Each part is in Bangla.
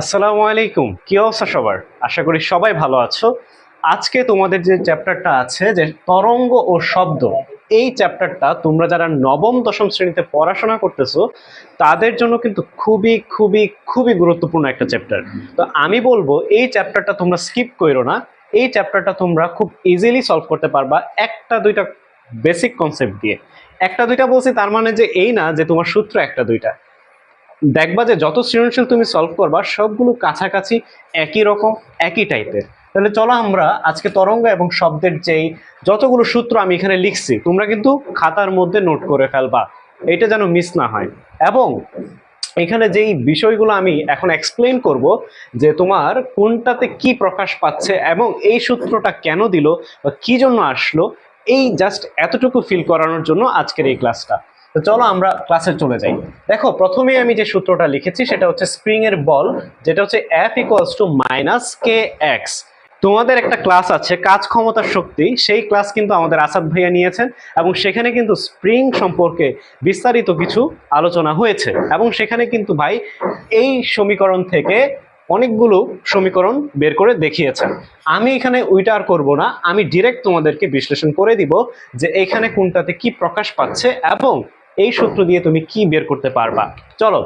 আসসালামু আলাইকুম। কি অবস্থা সবার? আশা করি সবাই ভালো আছো। আজকে তোমাদের যে চ্যাপ্টারটা আছে, যে তরঙ্গ ও শব্দ, এই চ্যাপ্টারটা তোমরা যারা নবম, দশম শ্রেণীতে পড়াশোনা করতেছো, তাদের জন্য কিন্তু খুবই খুবই খুবই গুরুত্বপূর্ণ একটা চ্যাপ্টার। তো আমি বলব, এই চ্যাপ্টারটা তোমরা স্কিপ করো না। এই চ্যাপ্টারটা তোমরা খুব ইজিলি সলভ করতে পারবা একটা, দুইটা বেসিক কনসেপ্ট দিয়ে। একটা, দুইটা বলছি, তার মানে যে এই না, যে তোমার সূত্র একটা, দুইটা। দেখবা যে যত সৃজনশীল তুমি সলভ করবা, সবগুলো কাছাকাছি একই রকম, একই টাইপের তাহলে চলো আমরা আজকে তরঙ্গ এবং শব্দের যেই যতগুলো সূত্র আমি এখানে লিখছি, তোমরা কিন্তু খাতার মধ্যে নোট করে ফেলবা। এটা যেন মিস না হয়। এবং এখানে যেই বিষয়গুলো আমি এখন এক্সপ্লেন করব, যে তোমার কোনটাতে কি প্রকাশ পাচ্ছে এবং এই সূত্রটা কেন দিল বা কি জন্য আসলো, এই জাস্ট এতটুকু ফিল করানোর জন্য আজকের এই ক্লাসটা তো চলো আমরা ক্লাসে চলে যাই। দেখো প্রথমে আমি যে সূত্রটা লিখেছি সেটা হচ্ছে স্প্রিং এর বল, যেটা হচ্ছে F equals to minus K X তোমাদের একটা ক্লাস আছে, কাজ ক্ষমতার শক্তি, সেই ক্লাস কিন্তু আমাদের আসাদ ভাইয়া নিয়েছেন এবং সেখানে কিন্তু স্প্রিং সম্পর্কে বিস্তারিত কিছু আলোচনা হয়েছে। এবং সেখানে কিন্তু ভাই এই সমীকরণ থেকে অনেকগুলো সমীকরণ বের করে দেখিয়েছেন। আমি এখানে ওইটা আর করব না, আমি ডিরেক্ট তোমাদেরকে বিশ্লেষণ করে দিব যে এখানে কোনটাতে কি প্রকাশ পাচ্ছে এবং এই সূত্র দিয়ে তুমি কি বের করতে পারবা? চলো।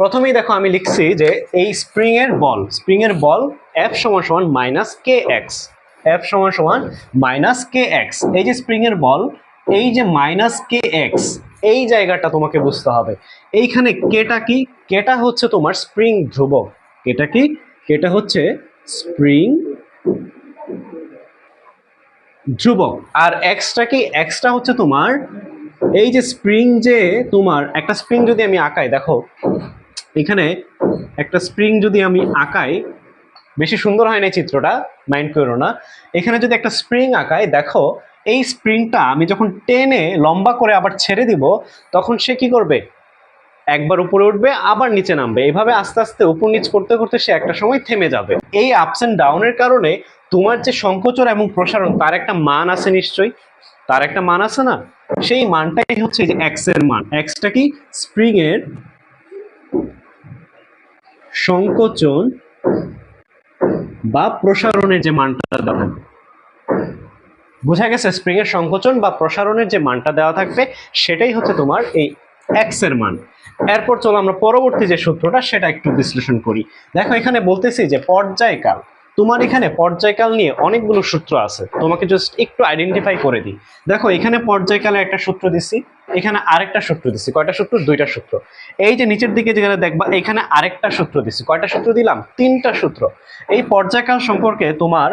প্রথমেই দেখো, আমি লিখছি যে এই স্প্রিং এর বল স্প্রিং এর বল এফ সমান সমান মাইনাস কে এক্স এফ সমান সমান মাইনাস কে এক্স এই যে স্প্রিং এর বল, এই যে মাইনাস কে এক্স এই জায়গাটা তোমাকে বুঝতে হবে। এইখানে কেটা কি? কেটা হচ্ছে তোমার স্প্রিং ধ্রুবক। কেটা কি? কেটা হচ্ছে স্প্রিং ধ্রুবক। আর এক্সটা কি? এক্সটা হচ্ছে তোমার এই যে স্প্রিং যে তোমার, একটা স্প্রিং যদি আমি আঁকাই, দেখো, এখানে একটা স্প্রিং যদি আমি আঁকাই, বেশি সুন্দর হয় না চিত্রটা মাইন্ড করো না। এখানে যদি একটা স্প্রিং আঁকাই, দেখো, এই স্প্রিংটা আমি যখন টেনে লম্বা করে আবার ছেড়ে দিব, তখন সে কি করবে? একবার উপরে উঠবে, আবার নিচে নামবে। এভাবে আস্তে আস্তে, উপর নিচ করতে করতে সে একটা সময় থেমে যাবে। এই আপস এন্ড ডাউনের কারণে তোমার যে সংকোচন এবং প্রসারণ, তার একটা মান আছে নিশ্চয়ই। তার একটা মান আছে না? সেই মানটাই হচ্ছে যে এক্সের মান। এক্সটা কি? স্প্রিং এর সংকোচন বা প্রসারণের যে মানটা দেওয়া বোঝা গেছে? স্প্রিং এর সংকোচন বা প্রসারণের যে মানটা দেওয়া থাকবে, সেটাই হচ্ছে তোমার এই এক্সের মান। এরপর চলো আমরা পরবর্তী যে সূত্রটা, সেটা একটু বিশ্লেষণ করি। দেখো, এখানে বলতেছি যে পর্যায়কাল। তোমার এখানে পর্যায়কাল নিয়ে অনেকগুলো সূত্র আছে। তোমাকে জাস্ট একটু আইডেন্টিফাই করে দিই। দেখো, এখানে পর্যায়কালে একটা সূত্র দিছি, এখানে আরেকটা সূত্র দিছি। কয়টা সূত্র? দুইটা সূত্র। এই যে নিচের দিকে যেখানে দেখবা, এখানে আরেকটা সূত্র দিছি। কয়টা সূত্র দিলাম? তিনটা সূত্র। এই পর্যায়কাল সম্পর্কে তোমার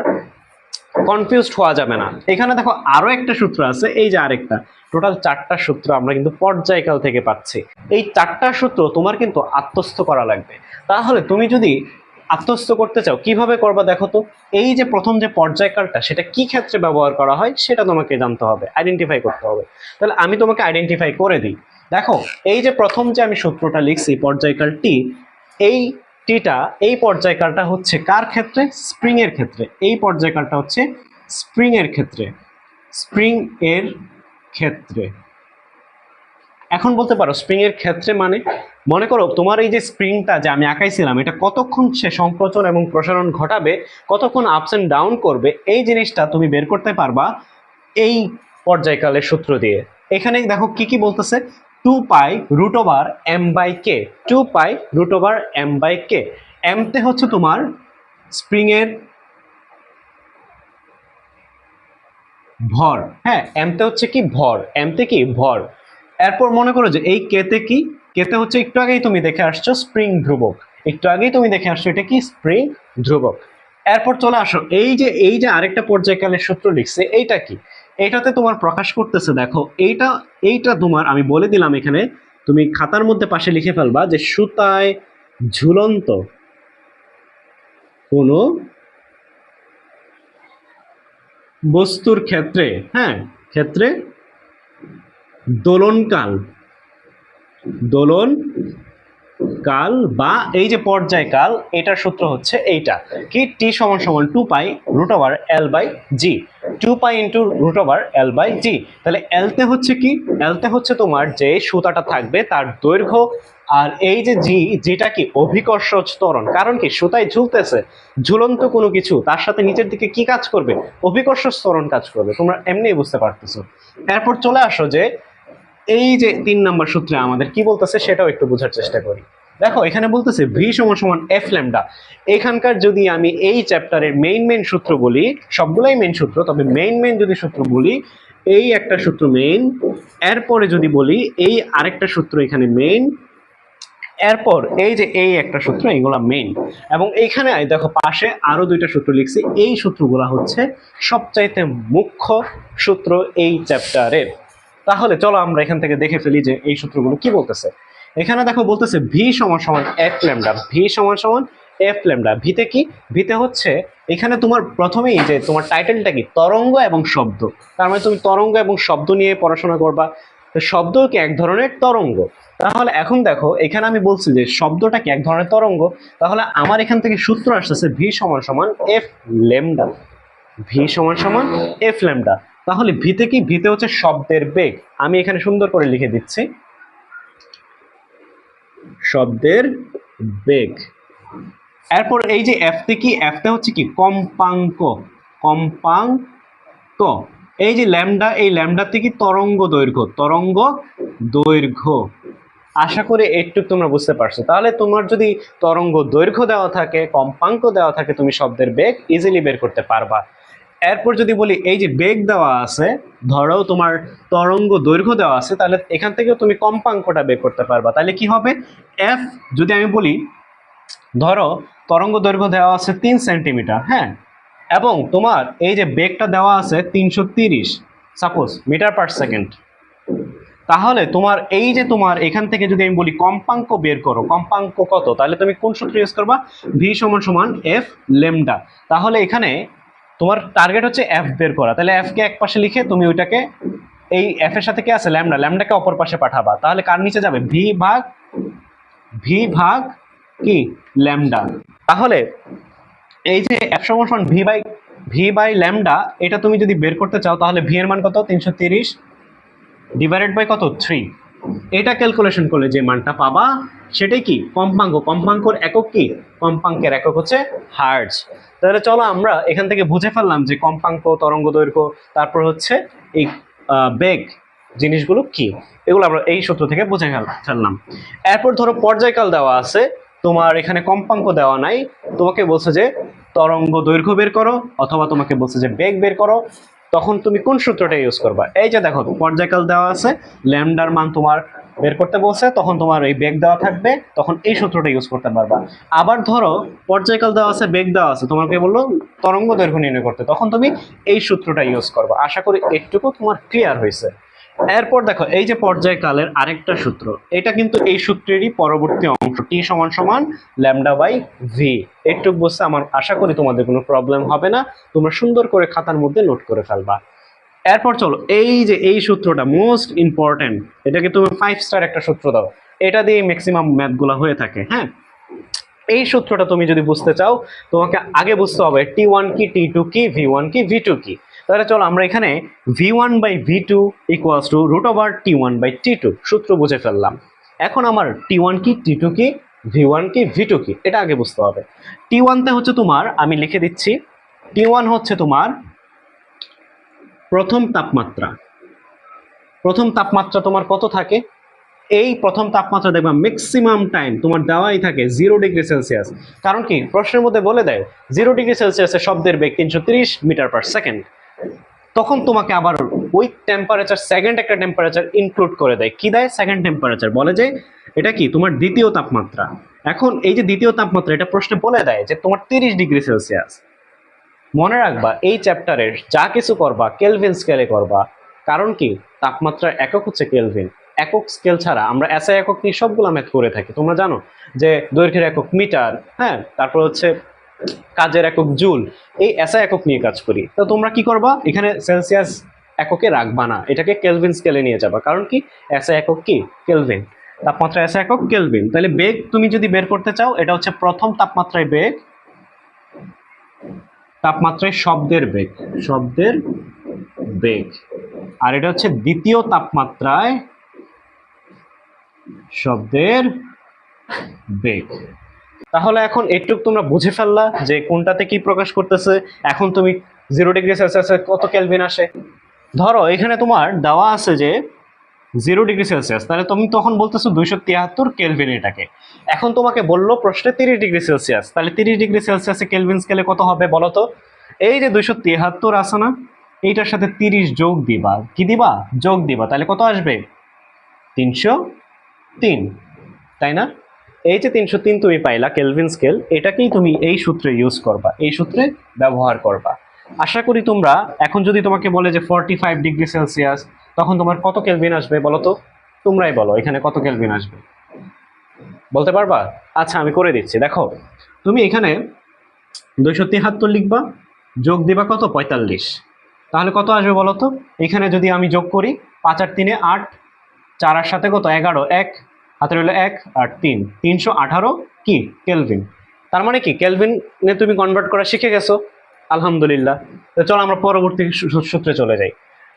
কনফিউজড হওয়া যাবে না। এখানে দেখো, আরও একটা সূত্র আছে, এই যে আরেকটা। টোটাল চারটা সূত্র আমরা কিন্তু পর্যায়কাল থেকে পাচ্ছি। এই চারটা সূত্র তোমার কিন্তু আত্মস্থ করা লাগবে। তাহলে তুমি যদি আত্মস্থ করতে চাও, কীভাবে করবা দেখো তো, এই যে প্রথম যে পর্যায়কালটা সেটা কি ক্ষেত্রে ব্যবহার করা হয় সেটা তোমাকে জানতে হবে আইডেন্টিফাই করতে হবে। তাহলে আমি তোমাকে আইডেন্টিফাই করে দিই। দেখো, এই যে প্রথম যে আমি সূত্রটা লিখছি পর্যায়কালটি এই টিটা, এই পর্যায়কালটা হচ্ছে কার ক্ষেত্রে? স্প্রিং এর ক্ষেত্রে। এই পর্যায়কালটা হচ্ছে স্প্রিং এর ক্ষেত্রে। স্প্রিং এর ক্ষেত্রে। এখন বলতে পারো স্প্রিং এর ক্ষেত্রে মানে মনে করো তোমার এই যে স্প্রিংটা যে আমি আঁকাইছিলাম, এটা কতক্ষণ সে সংকোচন এবং প্রসারণ ঘটাবে, কতক্ষণ আপস এন্ড ডাউন করবে, এই জিনিসটা তুমি বের করতে পারবা এই পর্যায়কালের সূত্র দিয়ে। এখানে দেখো কি কি বলতেছে? Two pi root over M by K two pi root over M by K এমতে হচ্ছে তোমার স্প্রিং এর ভর হ্যাঁ এমতে হচ্ছে কি ভর এমতে কি ভর। এরপর মনে করো যে এই কেতে কি? কেতে হচ্ছে একটু আগেই তুমি দেখে আসছো স্প্রিং ধ্রুবক। একটু আগেই তুমি দেখে আসছো এটা কি? স্প্রিং ধ্রুবক। এরপর চলে আসো, এই যে এই যে আরেকটা পর্যায়কালের সূত্র লিখছে, এইটা কি? এইটাতে তোমার প্রকাশ করতেছে, দেখো, এইটা এইটা তোমার, আমি বলে দিলাম এখানে, তুমি খাতার মধ্যে পাশে লিখে ফেলবা যে সুতায় ঝুলন্ত কোনো বস্তুর ক্ষেত্রে হ্যাঁ ক্ষেত্রে দোলনকাল। দোলন কাল বা এই যে পর্যায়কাল, এটার সূত্র হচ্ছে এইটা। কি? টি সমান সমান two pi root over L by G two pi into root over L by G তাহলে এলতে হচ্ছে কি? এলতে হচ্ছে তোমার যে সুতাটা থাকবে, তার দৈর্ঘ্য। আর এই যে জি যেটা কি? অভিকর্ষ ত্বরণ। কারণ কি? সুতায় ঝুলতেছে। ঝুলন্ত কোনো কিছু, তার সাথে নিচের দিকে কি কাজ করবে? অভিকর্ষ ত্বরণ কাজ করবে। তোমরা এমনিই বুঝতে পারতেছো। এরপর চলে আসো যে এই যে তিন নম্বর সূত্রে আমাদের কি বলতেছে সেটাও একটু বোঝার চেষ্টা করি। দেখো, এখানে বলতেছে ভি সমান সমান এফ ল্যামডা এখানকার যদি আমি এই চ্যাপ্টারের মেইন মেইন সূত্র বলি, সবগুলাই মেইন সূত্র, তবে মেইন মেইন যদি সূত্র বলি, এই একটা সূত্র মেইন এরপরে যদি বলি, এই আরেকটা সূত্র এখানে মেইন এরপর এই যে এই একটা সূত্র এইগুলা মেইন এবং এইখানে দেখো, পাশে আরও দুইটা সূত্র লিখছি। এই সূত্রগুলো হচ্ছে সবচাইতে মুখ্য সূত্র এই চ্যাপ্টারের তাহলে চলো আমরা এখান থেকে দেখে ফেলি যে এই সূত্রগুলো কি বলতেছে। এখানে দেখো বলতেছে ভি সমান সমান এফ ল্যামডা ভি সমান সমান এফ ল্যামডা ভিতে কি? ভিতে হচ্ছে এখানে তোমার প্রথমেই যে তোমার টাইটেলটা কি? তরঙ্গ এবং শব্দ। তার মানে তুমি তরঙ্গ এবং শব্দ নিয়ে পড়াশোনা করবা। শব্দ কি এক ধরনের তরঙ্গ? তাহলে এখন দেখো, এখানে আমি বলছি যে শব্দটা কি এক ধরনের তরঙ্গ? তাহলে আমার এখান থেকে সূত্র আসতেছে ভি সমান সমান এফ ল্যামডা ভি সমান সমান এফ ল্যামডা তাহলে ভিতে কি? ভিতে হচ্ছে শব্দের বেগ। আমি এখানে সুন্দর করে লিখে দিচ্ছি। শব্দের বেগ। এরপর এই যে এফতে কি? এফতে হচ্ছে কি? কম্পাঙ্ক। কম্পাঙ্ক। এই যে ল্যামডা, এই ল্যামডাতে কি তরঙ্গ দৈর্ঘ্য? তরঙ্গ দৈর্ঘ্য। আশা করি একটু তোমরা বুঝতে পারছ। তাহলে তোমার যদি তরঙ্গ দৈর্ঘ্য দেওয়া থাকে, কম্পাঙ্ক দেওয়া থাকে, তুমি শব্দের বেগ ইজিলি বের করতে পারবা। এরপর যদি বলি, এই যে বেগ দেওয়া আছে, ধরো তোমার তরঙ্গ দৈর্ঘ্য দেওয়া আছে, তাহলে এখান থেকেও তুমি কম্পাঙ্কটা বের করতে পারবা। তাহলে কি হবে? এফ যদি আমি বলি, ধরো তরঙ্গ দৈর্ঘ্য দেওয়া আছে তিন সেন্টিমিটার হ্যাঁ? এবং তোমার এই যে বেগটা দেওয়া আছে তিনশো তিরিশ সাপোজ মিটার পার সেকেন্ড। তাহলে তোমার এই যে তোমার এখান থেকে যদি আমি বলি কম্পাঙ্ক বের করো, কম্পাঙ্ক কত? তাহলে তুমি কোন সূত্র ইউজ করবা? ভি সমান সমান এফ লেমডা। তাহলে এখানে তোমার টার্গেট হচ্ছে এফ বের করা। তাহলে এফ কে এক পাশে লিখে তুমি ওইটাকে এই এফ এর সাথে কি আছে? ল্যামডা ল্যামডাকে অপর পাশে পাঠাবা। তাহলে কার নিচে যাবে? ভি ভাগ ভি ভাগ কি? ল্যামডা তাহলে এই যে এফ সমান V by V by lambda এটা তুমি যদি বের করতে চাও, তাহলে ভি এর মান কত? তিনশো তিরিশ ডিভাইডেড বাই কত? থ্রি এটা ক্যালকুলেশন করলে যে মানটা পাবা, সেটাই কি? কম্পাঙ্ক। কম্পাঙ্কর একক কি? কম্পাঙ্কের একক হচ্ছে হার্জ। তাহলে চলো আমরা এখান থেকে বুঝে ফেললাম যে কম্পাঙ্ক, তরঙ্গ দৈর্ঘ্য, তারপর হচ্ছে এই বেগ জিনিসগুলো কি? এগুলো আমরা এই সূত্র থেকে বুঝে ফেললাম। এরপর ধরো পর্যায়কাল দেওয়া আছে, তোমার এখানে কম্পাঙ্ক দেওয়া নাই, তোমাকে বলছে যে তরঙ্গ দৈর্ঘ্য বের করো, অথবা তোমাকে বলছে যে বেগ বের করো। তখন তুমি কোন সূত্রটা ইউজ করবা? এই যে দেখো, পর্যায়কাল দেওয়া আছে ল্যামডার মান তোমার বের করতে বলছে, তখন তোমার এই বেগ দেওয়া থাকবে, তখন এই সূত্রটা ইউজ করতে পারবা। আবার ধরো, পর্যায়কাল দেওয়া আছে বেগ দেওয়া আছে, তোমাকে বলল তরঙ্গ দৈর্ঘ্য নির্ণয় করতে। তখন তুমি এই সূত্রটা ইউজ করবা। আশা করি একটুকু তোমার ক্লিয়ার হয়েছে। এরপর দেখো, এই যে পর্যায়কালের আরেকটা সূত্র, এটা কিন্তু এই সূত্রেরই পরবর্তী অংশ। টি সমান সমান? ল্যামডা বাই ভি একটু বুঝতে আমার আশা করি তোমাদের কোনো প্রবলেম হবে না। তোমরা সুন্দর করে খাতার মধ্যে নোট করে ফেলবা। এরপর চলো, এই যে এই সূত্রটা মোস্ট ইম্পর্টেন্ট এটাকে তুমি ফাইভ স্টার একটা সূত্র দাও। এটা দিয়ে ম্যাক্সিমাম ম্যাথগুলো হয়ে থাকে হ্যাঁ? এই সূত্রটা তুমি যদি বুঝতে চাও, তোমাকে আগে বুঝতে হবে টি ওয়ান কি টি টু কি ভি ওয়ান কি ভি টু কি। তাহলে চলো আমরা এখানে V one by V two equals to root over T one by T two সূত্র বুঝে ফেললাম। এখন আমার টি ওয়ান কি টি টু কি ভি ওয়ান কি ভি টু কি? এটা আগে বুঝতে হবে। টি ওয়ানতে হচ্ছে তোমার, আমি লিখে দিচ্ছি টি ওয়ান হচ্ছে তোমার প্রথম তাপমাত্রা। প্রথম তাপমাত্রা তোমার কত থাকে? এই প্রথম তাপমাত্রা দেখবা ম্যাক্সিমাম টাইম তোমার দেওয়াই থাকে জিরো ডিগ্রি সেলসিয়াস কারণ কি? প্রশ্নের মধ্যে বলে দেয় জিরো ডিগ্রি সেলসিয়াসে শব্দের বেগ তিনশো মিটার পার সেকেন্ড তখন তোমাকে আবার ওই টেম্পারেচার সেকেন্ড একটা টেম্পারেচার ইনক্লুড করে দেয়। কি দেয়? সেকেন্ড টেম্পারেচার বলে যে, এটা কি? তোমার দ্বিতীয় তাপমাত্রা। এখন এই যে দ্বিতীয় তাপমাত্রা, এটা প্রশ্নে বলে দেয় যে, তোমার তিরিশ ডিগ্রি সেলসিয়াস। মনে রাখবা, এই চ্যাপ্টারের যা কিছু করবা কেলভিন স্কেলে করবা, কারণ কি? তাপমাত্রার একক হচ্ছে কেলভিন একক স্কেল ছাড়া আমরা এসআই একক নিয়ে সবগুলো ম্যাথ করে থাকি। তোমরা জানো যে, দৈর্ঘ্যের একক মিটার হ্যাঁ? তারপর হচ্ছে কাজের একক জুল, এই এসআই একক নিয়ে কাজ করি। তো তোমরা কি করবা? এখানে সেলসিয়াস এককে রাখবা না। এটাকে কেলভিন স্কেলে নিয়ে যাবা। কারণ কি? এসআই একক কি? কেলভিন। তাপমাত্রা এসআই একক, কেলভিন। তাহলে বেগ তুমি যদি বের করতে চাও, এটা হচ্ছে প্রথম তাপমাত্রায় বেগ, তাপমাত্রায় শব্দের বেগ শব্দের বেগ। আর এটা হচ্ছে দ্বিতীয় তাপমাত্রায় শব্দের বেগ। তাহলে এখন একটু তোমরা বুঝে ফেললা যে কোনটাতে কি প্রকাশ করতেছে। এখন তুমি জিরো ডিগ্রি সেলসিয়াসে কত কেলভিন আসে? ধরো, এখানে তোমার দেওয়া আছে যে জিরো ডিগ্রি সেলসিয়াস তাহলে তুমি তখন বলতেছো দুইশো তিয়াত্তর কেলভিন এটাকে। এখন তোমাকে বলল প্রশ্নে তিরিশ ডিগ্রি সেলসিয়াস তাহলে তিরিশ ডিগ্রি সেলসিয়াসে কেলভিন স্কেলে কত হবে বলো তো? এই যে দুইশো তিয়াত্তর আছে না, এইটার সাথে তিরিশ যোগ দিবা। কি দিবা? যোগ দিবা। তাহলে কত আসবে? তিনশো তিন, তাই না? এই যে তিনশো তিন তুমি পাইলা কেলভিন স্কেল এটাকেই তুমি এই সূত্রে ইউজ করবা, এই সূত্রে ব্যবহার করবা। আশা করি তোমরা, এখন যদি তোমাকে বলে যে ফর্টি ফাইভ ডিগ্রি সেলসিয়াস তখন তোমার কত কেলভিন আসবে বলো তো? তোমরাই বলো, এখানে কত কেলভিন আসবে? বলতে পারবা? আচ্ছা আমি করে দিচ্ছি, দেখো। তুমি এখানে দুইশো তিয়াত্তর লিখবা, যোগ দিবা কত? পঁয়তাল্লিশ। তাহলে কত আসবে বলো তো? এখানে যদি আমি যোগ করি, পাঁচ আর তিনে আট, চার আর সাথে কত? এগারো, এক। হাতে রইল এক আর তিন। তিনশো আঠারো কি? কেলভিন। তার মানে কি? কেলভিনে তুমি কনভার্ট করা শিখে গেছো। আলহামদুলিল্লাহ। তো চলো আমরা পরবর্তী সূত্রে চলে যাই।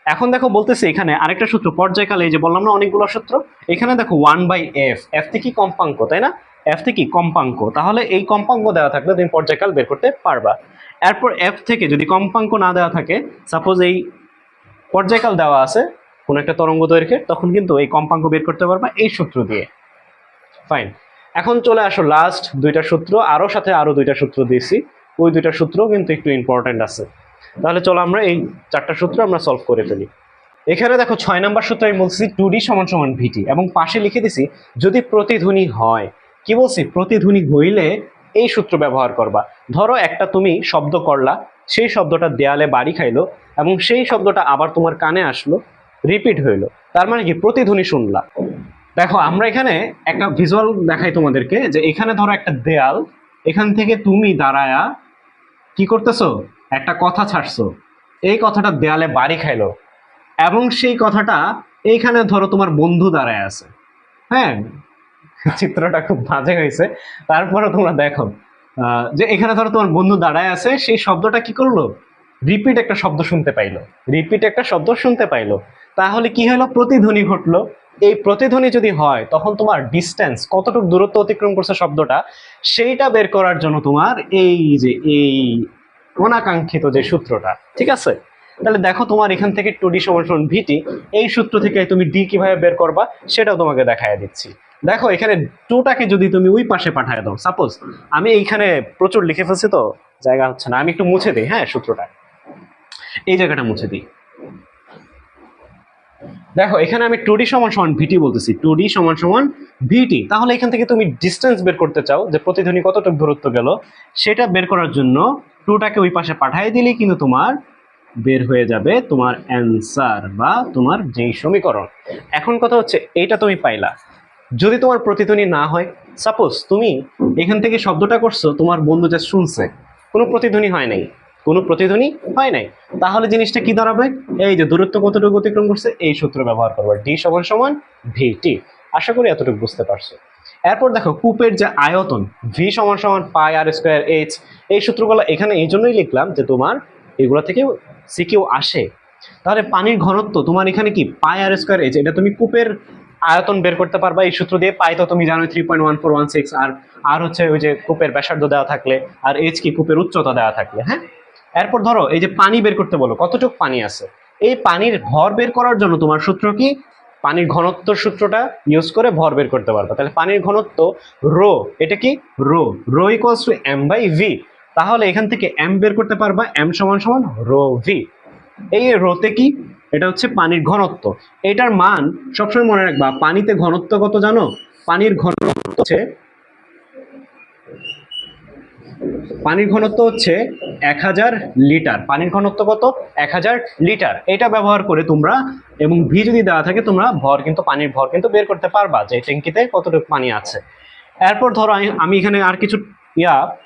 এখন দেখো বলতেছি এখানে আরেকটা সূত্র, পর্যায়কালে এই যে বললাম না অনেকগুলো সূত্র, এখানে দেখো ওয়ান বাই এফ এফ থেকে কম্পাঙ্ক, তাই না? এফ থেকে কম্পাঙ্ক? তাহলে এই কম্পাঙ্ক দেওয়া থাকলে তুমি পর্যায়কাল বের করতে পারবা। এরপর এফ থেকে যদি কম্পাঙ্ক না দেওয়া থাকে সাপোজ এই পর্যায়কাল দেওয়া আছে কোনো একটা তরঙ্গ দৈর্ঘ্যের, তখন কিন্তু এই কম্পাঙ্ক বের করতে পারবা এই সূত্র দিয়ে। ফাইন এখন চলে আসো লাস্ট দুইটা সূত্র আরও সাথে আরও দুইটা সূত্র দিয়েছি। ওই দুইটা সূত্র কিন্তু একটু ইম্পর্ট্যান্ট আছে। তাহলে চলো আমরা এই চারটা সূত্র আমরা সলভ করে ফেলি। এখানে দেখো ছয় নম্বর সূত্র আমি বলছি টু ডি সমান সমান ভিটি এবং পাশে লিখে দিছি, যদি প্রতিধ্বনি হয়, কি বলছি? প্রতিধ্বনি হইলে এই সূত্র ব্যবহার করবা। ধরো একটা তুমি শব্দ করলা, সেই শব্দটা দেয়ালে বাড়ি খাইলো এবং সেই শব্দটা আবার তোমার কানে আসলো রিপিট হইল। তার মানে কি? প্রতিধ্বনি শুনলা দেখো, আমরা এখানে একটা ভিজুয়াল দেখাই তোমাদেরকে যে এখানে ধরো একটা দেয়াল, এখান থেকে তুমি দাঁড়ায়া কি করতেছো? একটা কথা ছাড়ছো। এই কথাটা দেয়ালে বাড়ি খাইলো। এবং সেই কথাটা এইখানে ধরো তোমার বন্ধু দাঁড়ায় আছে। হ্যাঁ? চিত্রটা খুব বাজে হয়েছে। তারপরে তোমরা দেখো যে এখানে ধরো তোমার বন্ধু দাঁড়ায় আছে, সেই শব্দটা কি করল? রিপিট একটা শব্দ শুনতে পাইলো। রিপিট একটা শব্দ শুনতে পাইলো। তাহলে কি হলো? প্রতিধ্বনি ঘটলো। এই প্রতিধ্বনি যদি হয়, তখন তোমার ডিস্টেন্স কতটুকু দূরত্ব অতিক্রম করছে শব্দটা, সেইটা বের করার জন্য তোমার এই যে, এই অনাকাঙ্ক্ষিত যে সূত্রটা, ঠিক আছে? তাহলে দেখো তোমার এখান থেকে টু ডি সমান ভিটি এই সূত্র থেকে তুমি ডি কীভাবে বের করবা, সেটাও তোমাকে দেখায় দিচ্ছি। দেখো, এখানে টুটাকে যদি তুমি ওই পাশে পাঠায় দাও সাপোজ আমি এইখানে প্রচুর লিখে ফেলছি তো, জায়গা হচ্ছে না, আমি একটু মুছে দিই হ্যাঁ সূত্রটা। এই জায়গাটা মুছে দিই। দেখো, এখানে আমি টু ডি সমান সমান ভিটি বলতেছি টু ডি সমান সমান ভিটি তাহলে এখান থেকে তুমি ডিস্টেন্স বের করতে চাও, যে প্রতিধ্বনি কতটুকু দূরত্ব গেল, সেটা বের করার জন্য টুটাকে ওই পাশে পাঠিয়ে দিলেই কিন্তু তোমার বের হয়ে যাবে তোমার অ্যান্সার বা তোমার যেই সমীকরণ। এখন কথা হচ্ছে, এইটা তুমি পাইলা। যদি তোমার প্রতিধ্বনি না হয় সাপোজ তুমি এখান থেকে শব্দটা করছ, তোমার বন্ধু যা শুনছে, কোনো প্রতিধ্বনি হয় নাই। কোনো প্রতিধ্বনি হয় নাই। তাহলে জিনিসটা কি দাঁড়াবে? এই যে দূরত্ব কতটুকু অতিক্রম করছে, এই সূত্র ব্যবহার করবে। ডি সমান সমান ভি টি আশা করি এতটুকু বুঝতে পারছ। এরপর দেখো, কূপের যে আয়তন ভি সমান সমান পাই আর স্কোয়ার এইচ এই সূত্রগুলো এখানে এই জন্যই লিখলাম যে তোমার এগুলো থেকে সিকিউ আসে। তাহলে পানির ঘনত্ব, তোমার এখানে কি পাই আর স্কোয়ার এইচ এটা তুমি কূপের আয়তন বের করতে পারবা। এই সূত্র দিয়ে পাই তো তুমি জানো three point one four one six আর আর হচ্ছে ওই যে কূপের ব্যাসার্ধ দেওয়া থাকলে, আর এইচ কি কূপের উচ্চতা দেওয়া থাকলে হ্যাঁ? এরপর ধরো, এই যে পানি বের করতে বলো, কতটুকু পানি আছে? এই পানির ভর বের করার জন্য তোমার সূত্র কি? পানির ঘনত্ব সূত্রটা ইউজ করে ভর বের করতে পারবা। তাহলে পানির ঘনত্ব রো এটা কি? Rho rho equals to M by V তাহলে এখান থেকে এম বের করতে পারবা এম সমান সমান রো ভি এই রোতে কি? এটা হচ্ছে পানির ঘনত্ব। এটার মান সবসময় মনে রাখবা, পানিতে ঘনত্ব কত জানো? পানির ঘনত্ব হচ্ছে পানির ঘনত্ব হচ্ছে এক হাজার লিটার। পানির ঘনত্ব কত? এক হাজার লিটার। এটা ব্যবহার করে তোমরা, এবং ভি যদি দেওয়া থাকে, তোমরা ভর কিন্তু, পানির ভর কিন্তু বের করতে পারবা যে ট্যাঙ্কিতে কতটুকু পানি আছে। এরপর ধরো, আমি- এখানে আর কিছু, ইয়া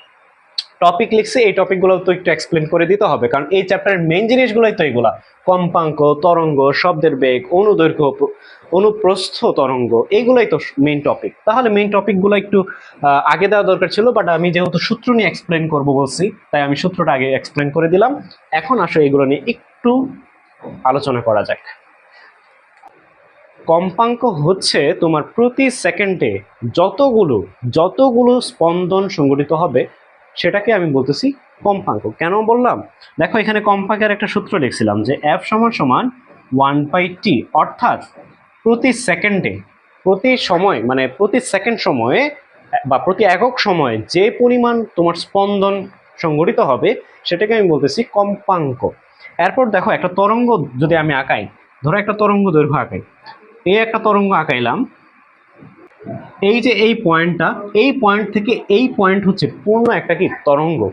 টপিক লিখছি, এই টপিকগুলো তো একটু এক্সপ্লেন করে দিতে হবে, কারণ এই চ্যাপ্টারের মেইন জিনিসগুলোই তো এগুলা। কম্পাঙ্ক, তরঙ্গ, শব্দের বেগ, অনুদৈর্ঘ্য অনুপ্রস্থ তরঙ্গ, এগুলোই তো মেইন টপিক তাহলে মেইন টপিকগুলো একটু আগে দেওয়া দরকার ছিল বাট আমি যেহেতু সূত্র নিয়ে এক্সপ্লেন করব বলছি, তাই আমি সূত্রটা আগে এক্সপ্লেন করে দিলাম। এখন আসলে এগুলো নিয়ে একটু আলোচনা করা যাক। কম্পাঙ্ক হচ্ছে তোমার প্রতি সেকেন্ডে যতগুলো যতগুলো স্পন্দন সংগঠিত হবে সেটাকে আমি বলতেছি কম্পাঙ্ক। কেন বললাম? দেখো, এখানে কম্পাঙ্কের একটা সূত্র লিখছিলাম যে এফ সমান সমান ওয়ান বাই টি অর্থাৎ প্রতি সেকেন্ডে, প্রতি সময় মানে প্রতি সেকেন্ড সময়ে, বা প্রতি একক সময়ে যে পরিমাণ তোমার স্পন্দন সংঘটিত হবে, সেটাকে আমি বলতেছি কম্পাঙ্ক। এরপর দেখো, একটা তরঙ্গ যদি আমি আঁকাই, ধরো একটা তরঙ্গ দৈর্ঘ্য আঁকাই, এই একটা তরঙ্গ আঁকাইলাম এই যে এই পয়েন্টটা, এই পয়েন্ট থেকে এই পয়েন্ট হচ্ছে পূর্ণ একটা কি? তরঙ্গ।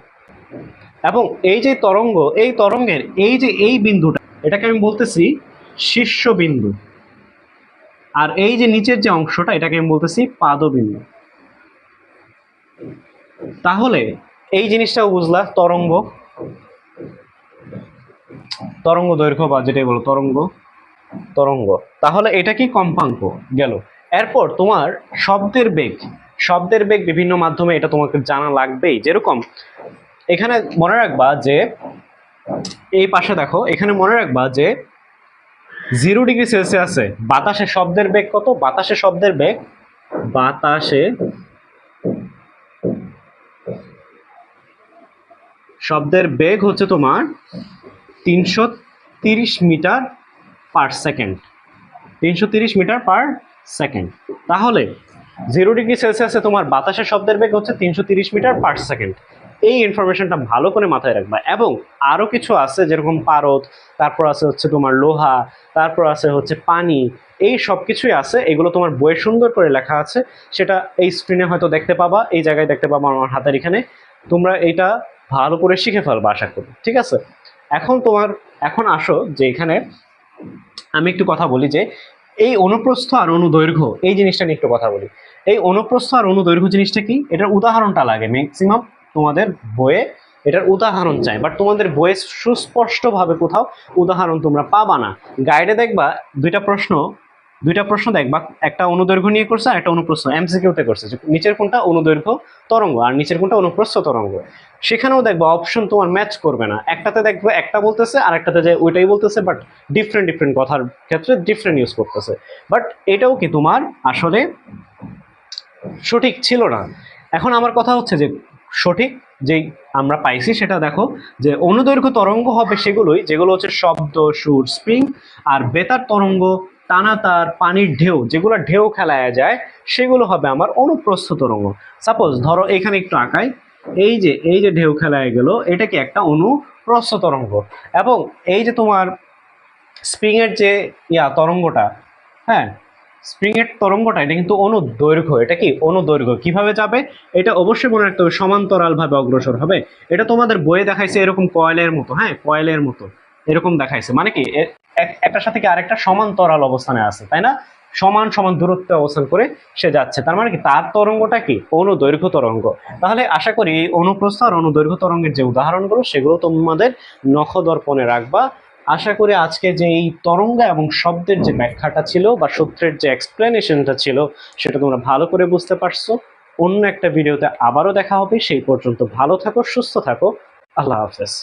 এবং এই যে তরঙ্গ, এই তরঙ্গের এই যে এই বিন্দুটা, এটাকে আমি বলতেছি শীর্ষ বিন্দু। আর এই যে নিচের যে অংশটা, এটাকে আমি বলতেছি পাদবিন্দু। তাহলে এই জিনিসটাও বুঝলা, তরঙ্গ। তরঙ্গ দৈর্ঘ্য বা যেটাই বলো, তরঙ্গ। তরঙ্গ। তাহলে এটা কি কম্পাঙ্ক? গেল। এরপর তোমার শব্দের বেগ শব্দের বেগ বিভিন্ন মাধ্যমে এটা তোমাকে জানা লাগবেই। যেরকম এখানে মনে রাখবা যে, এই পাশে দেখো, এখানে মনে রাখবা যে, জিরো ডিগ্রি সেলসিয়াসে বাতাসে শব্দের বেগ কত? বাতাসে শব্দের বেগ, বাতাসে শব্দের বেগ হচ্ছে তোমার তিনশো মিটার পার সেকেন্ড। তিনশো মিটার পার সেকেন্ড। তাহলে জিরো ডিগ্রি সেলসিয়াসে তোমার বাতাসের শব্দের বেগ হচ্ছে তিনশো মিটার পার সেকেন্ড। এই ইনফরমেশনটা ভালো করে মাথায় রাখবা। এবং আরও কিছু আছে যেরকম পারদ, তারপর আছে হচ্ছে তোমার লোহা, তারপর আছে হচ্ছে পানি। এই সব কিছুই আছে, এগুলো তোমার বইয়ে সুন্দর করে লেখা আছে। সেটা এই স্ক্রিনে হয়তো দেখতে পাবা, এই জায়গায় দেখতে পাবা আমার হাতের এখানে। তোমরা এটা ভালো করে শিখে ফেলবা, আশা করি। ঠিক আছে? এখন তোমার, এখন আসো যে এখানে আমি একটু কথা বলি যে এই অনুপ্রস্থ আর অনুদৈর্ঘ্য, এই জিনিসটা নিয়ে একটু কথা বলি। এই অনুপ্রস্থ আর অনুদৈর্ঘ্য জিনিসটা কি? এটার উদাহরণটা লাগে ম্যাক্সিমাম তোমাদের বইয়ে এটার উদাহরণ চাই। বাট তোমাদের বইয়ে সুস্পষ্টভাবে কোথাও উদাহরণ তোমরা পাবা না। গাইডে দেখবা দুইটা প্রশ্ন দুইটা প্রশ্ন দেখবা একটা অনুদৈর্ঘ্য নিয়ে করছে আর একটা অনুপ্রস্থ এমসিকিউতে করছে। নিচের কোনটা অনুদৈর্ঘ্য, তরঙ্গ, আর নিচের কোনটা অনুপ্রস্থ, তরঙ্গ। সেখানেও দেখবা অপশন তোমার ম্যাচ করবে না। একটাতে দেখবে একটা বলতেছে, আর একটাতে যে ওইটাই বলতেছে বাট ডিফারেন্ট ডিফারেন্ট কথার ক্ষেত্রে ডিফারেন্ট ইউজ করতেছে। বাট এটাও কি তোমার আসলে সঠিক ছিল না। এখন আমার কথা হচ্ছে যে সঠিক যেই আমরা পাইছি সেটা দেখো, যে অনুদৈর্ঘ্য তরঙ্গ হবে সেগুলোই, যেগুলো হচ্ছে শব্দ, সুর স্প্রিং আর বেতার তরঙ্গ টানা তার পানির ঢেউ, যেগুলো ঢেউ খেলায় যায়, সেগুলো হবে আমার অনুপ্রস্থ তরঙ্গ। সাপোজ ধরো এখানে একটু আঁকাই। এই যে এই যে ঢেউ খেলায় গেল, এটা কি একটা অনুপ্রস্থ তরঙ্গ? এবং এই যে তোমার স্প্রিংয়ের যে ইয়া তরঙ্গটা হ্যাঁ স্প্রিংয়ের তরঙ্গটা, এটা কিন্তু অনুদৈর্ঘ্য। এটা কি অনুদৈর্ঘ্য? কীভাবে যাবে? এটা অবশ্যই মনে রাখতে হবে, সমান্তরালভাবে অগ্রসর হবে। এটা তোমাদের বইয়ে দেখাইছে এরকম কয়েলের মতো হ্যাঁ কয়েলের মতো। এরকম দেখাইছে। মানে কি একটার সাথে কি আরেকটা সমান্তরাল অবস্থানে আছে, তাই না? সমান সমান দূরত্বে অবস্থান করে সে যাচ্ছে। তার মানে কি, তার তরঙ্গটা কি? অনুদৈর্ঘ্য তরঙ্গ। তাহলে আশা করি এই অনুপ্রস্থ আর অনুদৈর্ঘ্য তরঙ্গের যে উদাহরণগুলো, সেগুলো তোমাদের নখদর্পণে রাখবা। আশা করি আজকে যে এই তরঙ্গ এবং শব্দের যে ব্যাখ্যাটা ছিল বা সূত্রের যে এক্সপ্লেনেশনটা ছিল, সেটা তোমরা ভালো করে বুঝতে পারছ। অন্য একটা ভিডিওতে আবারও দেখা হবে। সেই পর্যন্ত ভালো থাকো, সুস্থ থাকো। আল্লাহ হাফেজ।